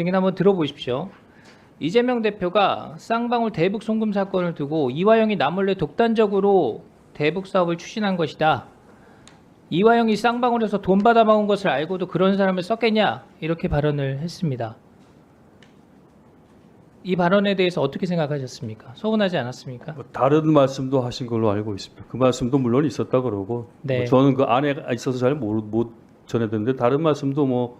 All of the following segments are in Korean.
증인 한번 들어보십시오. 이재명 대표가 쌍방울 대북 송금 사건을 두고 이화영이 남몰래 독단적으로 대북 사업을 추진한 것이다. 이화영이 쌍방울에서 돈 받아 먹은 것을 알고도 그런 사람을 썼겠냐 이렇게 발언을 했습니다. 이 발언에 대해서 어떻게 생각하셨습니까? 서운하지 않았습니까? 뭐 다른 말씀도 하신 걸로 알고 있습니다. 그 말씀도 물론 있었다 그러고 네. 뭐 저는 그 안에 있어서 잘 못 전해듣는데 다른 말씀도 뭐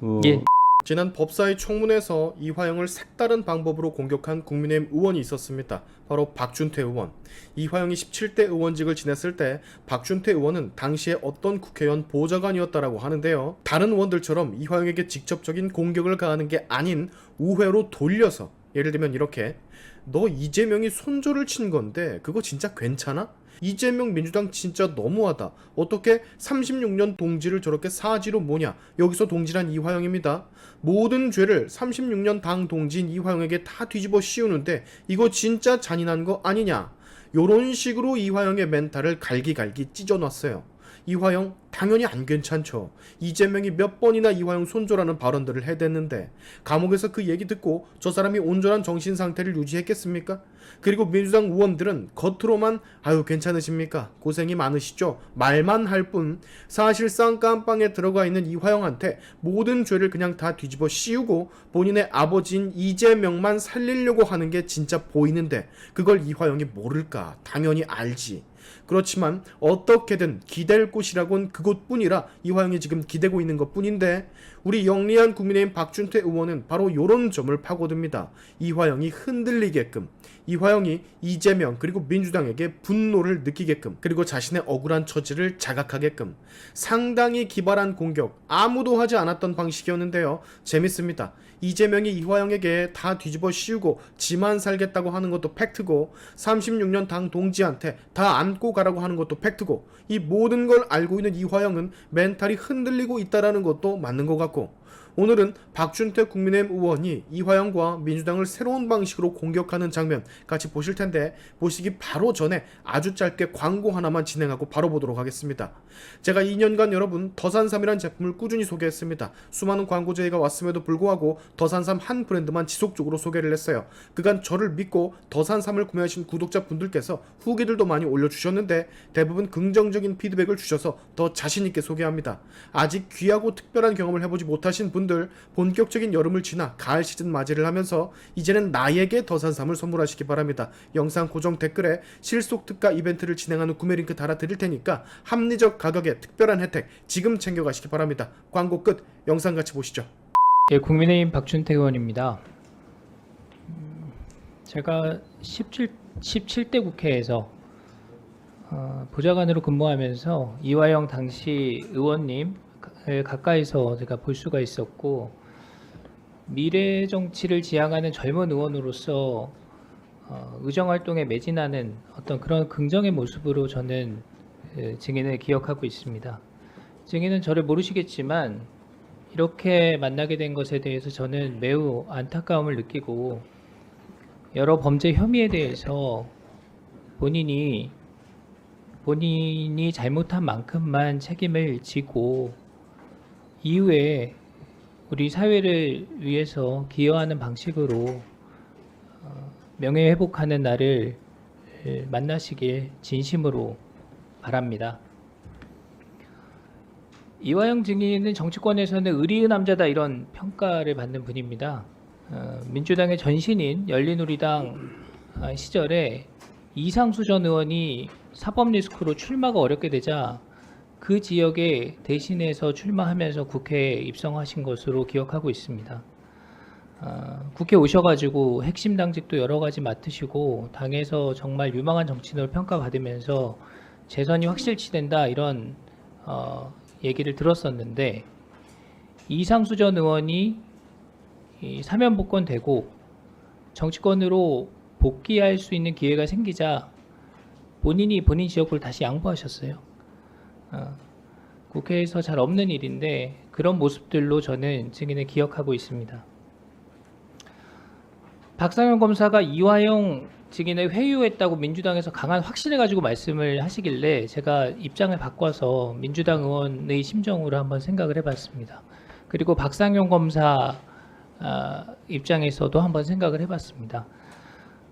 어, 예. 지난 법사위 청문회에서 이화영을 색다른 방법으로 공격한 국민의힘 의원이 있었습니다. 바로 박준태 의원. 이화영이 17대 의원직을 지냈을 때 박준태 의원은 당시에 어떤 국회의원 보좌관이었다라고 하는데요. 다른 의원들처럼 이화영에게 직접적인 공격을 가하는 게 아닌 우회로 돌려서 예를 들면 이렇게 너 이재명이 손절을 친 건데 그거 진짜 괜찮아? 이재명 민주당 진짜 너무하다. 어떻게 36년 동지를 저렇게 사지로 뭐냐? 여기서 동지란 이화영입니다. 모든 죄를 36년 당 동지인 이화영에게 다 뒤집어 씌우는데 이거 진짜 잔인한 거 아니냐? 요런 식으로 이화영의 멘탈을 갈기갈기 찢어놨어요. 이화영 당연히 안 괜찮죠. 이재명이 몇 번이나 이화영 손절하는 발언들을 해댔는데 감옥에서 그 얘기 듣고 저 사람이 온전한 정신 상태를 유지했겠습니까? 그리고 민주당 의원들은 겉으로만 아유 괜찮으십니까? 고생이 많으시죠? 말만 할 뿐 사실상 깜빵에 들어가 있는 이화영한테 모든 죄를 그냥 다 뒤집어 씌우고 본인의 아버지인 이재명만 살리려고 하는 게 진짜 보이는데 그걸 이화영이 모를까? 당연히 알지. 그렇지만 어떻게든 기댈 곳이라곤 그곳뿐이라 이화영이 지금 기대고 있는 것뿐인데 우리 영리한 국민의힘 박준태 의원은 바로 요런 점을 파고듭니다. 이화영이 흔들리게끔 이화영이 이재명 그리고 민주당에게 분노를 느끼게끔 그리고 자신의 억울한 처지를 자각하게끔 상당히 기발한 공격 아무도 하지 않았던 방식이었는데요. 재밌습니다. 이재명이 이화영에게 다 뒤집어 씌우고 지만 살겠다고 하는 것도 팩트고 36년 당 동지한테 다안 고 가라고 하는 것도 팩트고 이 모든 걸 알고 있는 이화영은 멘탈이 흔들리고 있다라는 것도 맞는 것 같고 오늘은 박준태 국민의힘 의원이 이화영과 민주당을 새로운 방식으로 공격하는 장면 같이 보실 텐데 보시기 바로 전에 아주 짧게 광고 하나만 진행하고 바로 보도록 하겠습니다. 제가 2년간 여러분 더산삼이라는 제품을 꾸준히 소개했습니다. 수많은 광고 제의가 왔음에도 불구하고 더산삼 한 브랜드만 지속적으로 소개를 했어요. 그간 저를 믿고 더산삼을 구매하신 구독자분들께서 후기들도 많이 올려주셨는데 대부분 긍정적인 피드백을 주셔서 더 자신있게 소개합니다. 아직 귀하고 특별한 경험을 해보지 못하신 분들 본격적인 여름을 지나 가을 시즌 맞이를 하면서 이제는 나에게 더산삼을 선물하시기 바랍니다. 영상 고정 댓글에 실속 특가 이벤트를 진행하는 구매 링크 달아드릴 테니까 합리적 가격에 특별한 혜택 지금 챙겨가시기 바랍니다. 광고 끝 영상 같이 보시죠. 예, 국민의힘 박준태 의원입니다. 음, 제가 17, 17대 국회에서 어, 보좌관으로 근무하면서 이화영 당시 의원님 가까이서 제가 볼 수가 있었고 미래 정치를 지향하는 젊은 의원으로서 어, 의정 활동에 매진하는 어떤 그런 긍정의 모습으로 저는 예, 증인을 기억하고 있습니다. 증인은 저를 모르시겠지만 이렇게 만나게 된 것에 대해서 저는 매우 안타까움을 느끼고 여러 범죄 혐의에 대해서 본인이 본인이 잘못한 만큼만 책임을 지고 이후에 우리 사회를 위해서 기여하는 방식으로 어, 명예 회복하는 날을 에, 만나시길 진심으로 바랍니다. 이화영 증인은 정치권에서는 의리의 남자다 이런 평가를 받는 분입니다. 어, 민주당의 전신인 열린우리당 아, 시절에 이상수 전 의원이 사법 리스크로 출마가 어렵게 되자 그 지역에 대신해서 출마하면서 국회에 입성하신 것으로 기억하고 있습니다. 아, 국회 오셔가지고 핵심 당직도 여러 가지 맡으시고 당에서 정말 유망한 정치인으로 평가받으면서 재선이 확실치된다 이런 어, 얘기를 들었었는데 이상수 전 의원이 이 사면 복권되고 정치권으로 복귀할 수 있는 기회가 생기자 본인이 본인 지역구를 다시 양보하셨어요. 어, 국회에서 잘 없는 일인데 그런 모습들로 저는 증인을 기억하고 있습니다. 박상현 검사가 이화영 증인을 회유했다고 민주당에서 강한 확신을 가지고 말씀을 하시길래 제가 입장을 바꿔서 민주당 의원의 심정으로 한번 생각을 해봤습니다. 그리고 박상현 검사 아, 입장에서도 한번 생각을 해봤습니다.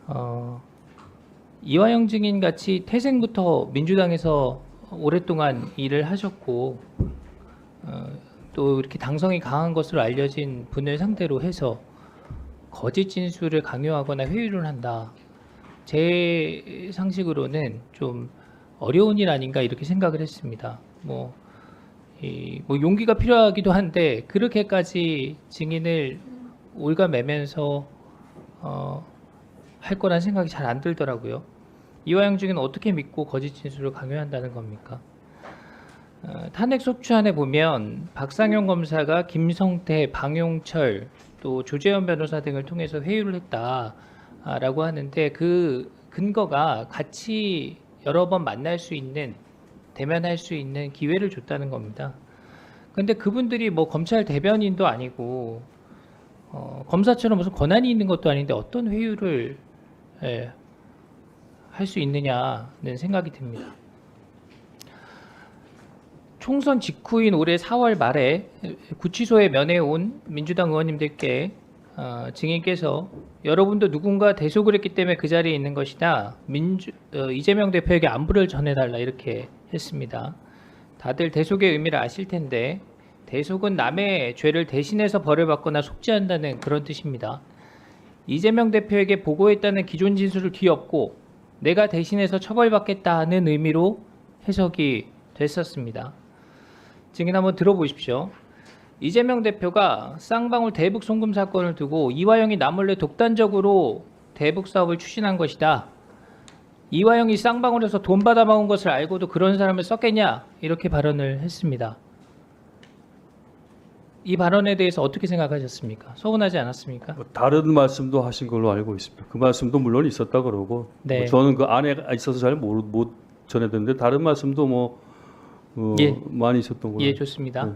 어, 이화영 증인 같이 태생부터 민주당에서 오랫동안 일을 하셨고 어, 또 이렇게 당성이 강한 것으로 알려진 분을 상대로 해서 거짓 진술을 강요하거나 회유를 한다. 제 상식으로는 좀 어려운 일 아닌가 이렇게 생각을 했습니다. 뭐, 이, 뭐 용기가 필요하기도 한데 그렇게까지 증인을 올가매면서 어, 할 거란 생각이 잘 안 들더라고요. 이화영 증인 어떻게 믿고 거짓 진술을 강요한다는 겁니까? 어, 탄핵 소추안에 보면 박상용 검사가 김성태, 방용철, 또 조재현 변호사 등을 통해서 회유를 했다라고 하는데 그 근거가 같이 여러 번 만날 수 있는 대면할 수 있는 기회를 줬다는 겁니다. 근데 그분들이 뭐 검찰 대변인도 아니고 어, 검사처럼 무슨 권한이 있는 것도 아닌데 어떤 회유를 예, 할 수 있느냐는 생각이 듭니다. 총선 직후인 올해 4월 말에 구치소에 면회 온 민주당 의원님들께 어, 증인께서 여러분도 누군가 대속을 했기 때문에 그 자리에 있는 것이다. 민주, 어, 이재명 대표에게 안부를 전해달라 이렇게 했습니다. 다들 대속의 의미를 아실 텐데 대속은 남의 죄를 대신해서 벌을 받거나 속죄한다는 그런 뜻입니다. 이재명 대표에게 보고했다는 기존 진술을 뒤엎고 내가 대신해서 처벌받겠다는 의미로 해석이 됐었습니다. 증인 한번 들어보십시오. 이재명 대표가 쌍방울 대북 송금 사건을 두고 이화영이 남몰래 독단적으로 대북 사업을 추진한 것이다. 이화영이 쌍방울에서 돈 받아 먹은 것을 알고도 그런 사람을 썼겠냐 이렇게 발언을 했습니다. 이 발언에 대해서 어떻게 생각하셨습니까? 서운하지 않았습니까? 뭐 다른 말씀도 하신 걸로 알고 있습니다. 그 말씀도 물론 있었다 그러고 네. 뭐 저는 그 안에 있어서 잘못 전해듣는데 다른 말씀도 뭐 어, 예. 많이 있었던 걸로. 예, 좋습니다. 네.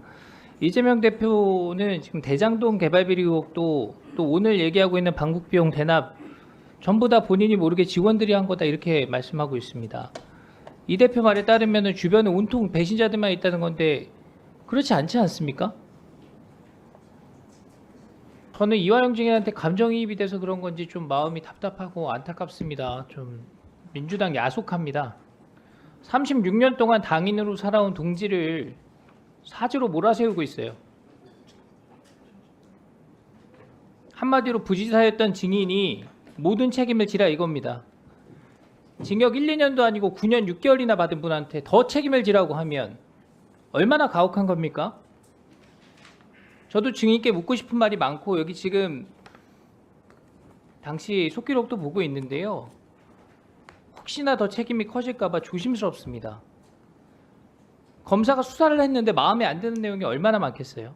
이재명 대표는 지금 대장동 개발 비리 의혹도 또 오늘 얘기하고 있는 방북 비용 대납 전부 다 본인이 모르게 직원들이 한 거다 이렇게 말씀하고 있습니다. 이 대표 말에 따르면 주변에 온통 배신자들만 있다는 건데 그렇지 않지 않습니까? 저는 이화영 증인한테 감정이입이 돼서 그런 건지 좀 마음이 답답하고 안타깝습니다. 좀 민주당 야속합니다. 36년 동안 당인으로 살아온 동지를 사주로 몰아세우고 있어요. 한마디로 부지사였던 증인이 모든 책임을 지라 이겁니다. 징역 1, 2년도 아니고 9년 6개월이나 받은 분한테 더 책임을 지라고 하면 얼마나 가혹한 겁니까? 저도 증인께 묻고 싶은 말이 많고 여기 지금 당시 속기록도 보고 있는데요. 혹시나 더 책임이 커질까봐 조심스럽습니다. 검사가 수사를 했는데 마음에 안 드는 내용이 얼마나 많겠어요.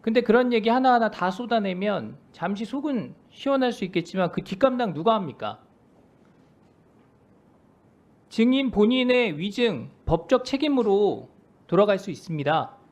근데 그런 얘기 하나하나 다 쏟아내면 잠시 속은 시원할 수 있겠지만 그 뒷감당 누가 합니까? 증인 본인의 위증, 법적 책임으로 돌아갈 수 있습니다.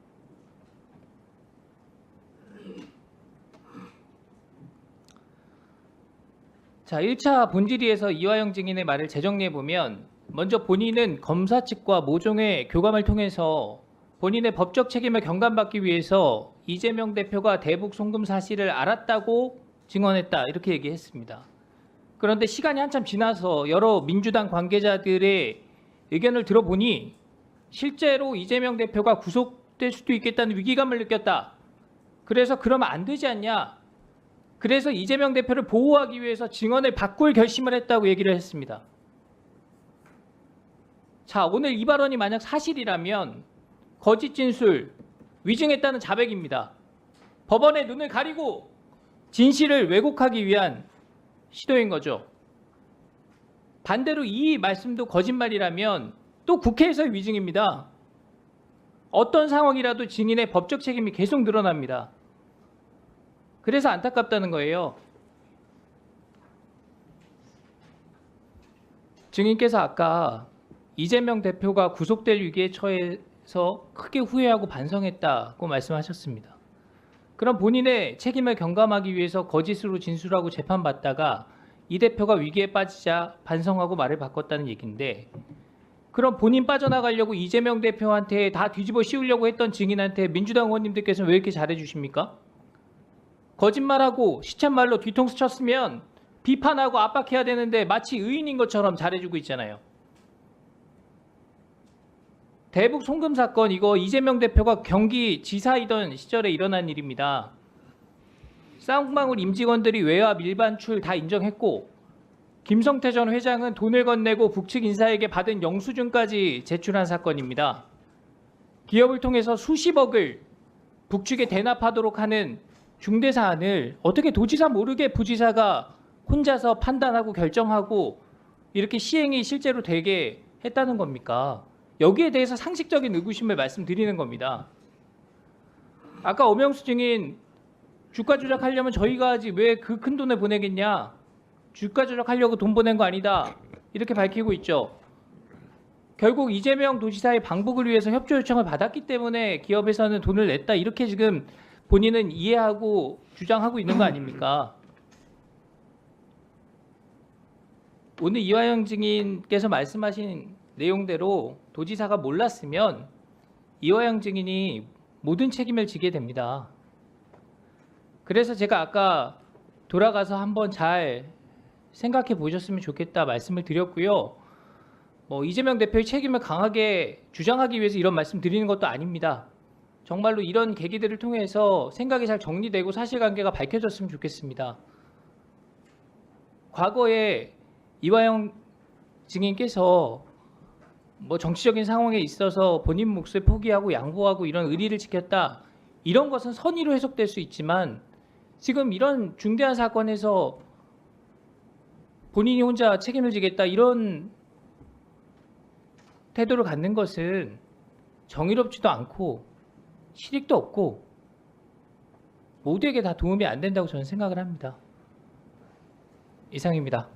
자, 1차 본질위에서 이화영 증인의 말을 재정리해 보면 먼저 본인은 검사 측과 모종의 교감을 통해서 본인의 법적 책임을 경감받기 위해서 이재명 대표가 대북 송금 사실을 알았다고 증언했다 이렇게 얘기했습니다. 그런데 시간이 한참 지나서 여러 민주당 관계자들의 의견을 들어보니 실제로 이재명 대표가 구속될 수도 있겠다는 위기감을 느꼈다. 그래서 그러면 안 되지 않냐? 그래서 이재명 대표를 보호하기 위해서 증언을 바꿀 결심을 했다고 얘기를 했습니다. 자, 오늘 이 발언이 만약 사실이라면 거짓 진술, 위증했다는 자백입니다. 법원의 눈을 가리고 진실을 왜곡하기 위한 시도인 거죠. 반대로 이 말씀도 거짓말이라면 또 국회에서의 위증입니다. 어떤 상황이라도 증인의 법적 책임이 계속 늘어납니다. 그래서 안타깝다는 거예요. 증인께서 아까 이재명 대표가 구속될 위기에 처해서 크게 후회하고 반성했다고 말씀하셨습니다. 그럼 본인의 책임을 경감하기 위해서 거짓으로 진술하고 재판받다가 이 대표가 위기에 빠지자 반성하고 말을 바꿨다는 얘기인데 그럼 본인 빠져나가려고 이재명 대표한테 다 뒤집어 씌우려고 했던 증인한테 민주당 의원님들께서는 왜 이렇게 잘해 주십니까? 거짓말하고 시쳇말로 뒤통수 쳤으면 비판하고 압박해야 되는데 마치 의인인 것처럼 잘해주고 있잖아요. 대북 송금 사건 이거 이재명 대표가 경기 지사이던 시절에 일어난 일입니다. 쌍방울 임직원들이 외압 일반출 다 인정했고 김성태 전 회장은 돈을 건네고 북측 인사에게 받은 영수증까지 제출한 사건입니다. 기업을 통해서 수십억을 북측에 대납하도록 하는 중대 사안을 어떻게 도지사 모르게 부지사가 혼자서 판단하고 결정하고 이렇게 시행이 실제로 되게 했다는 겁니까? 여기에 대해서 상식적인 의구심을 말씀드리는 겁니다. 아까 엄영수 증인 주가 조작하려면 저희가 하지 왜 그 큰 돈을 보내겠냐? 주가 조작하려고 돈 보낸 거 아니다. 이렇게 밝히고 있죠. 결국 이재명 도지사의 방북을 위해서 협조 요청을 받았기 때문에 기업에서는 돈을 냈다. 이렇게 지금 본인은 이해하고 주장하고 있는 거 아닙니까? 오늘 이화영 증인께서 말씀하신 내용대로 도지사가 몰랐으면 이화영 증인이 모든 책임을 지게 됩니다. 그래서 제가 아까 돌아가서 한번 잘 생각해 보셨으면 좋겠다 말씀을 드렸고요. 뭐 이재명 대표의 책임을 강하게 주장하기 위해서 이런 말씀 드리는 것도 아닙니다. 정말로 이런 계기들을 통해서 생각이 잘 정리되고 사실관계가 밝혀졌으면 좋겠습니다. 과거에 이화영 증인께서 뭐 정치적인 상황에 있어서 본인 몫을 포기하고 양보하고 이런 의리를 지켰다 이런 것은 선의로 해석될 수 있지만 지금 이런 중대한 사건에서 본인이 혼자 책임을 지겠다 이런 태도를 갖는 것은 정의롭지도 않고 실익도 없고 모두에게 다 도움이 안 된다고 저는 생각을 합니다. 이상입니다.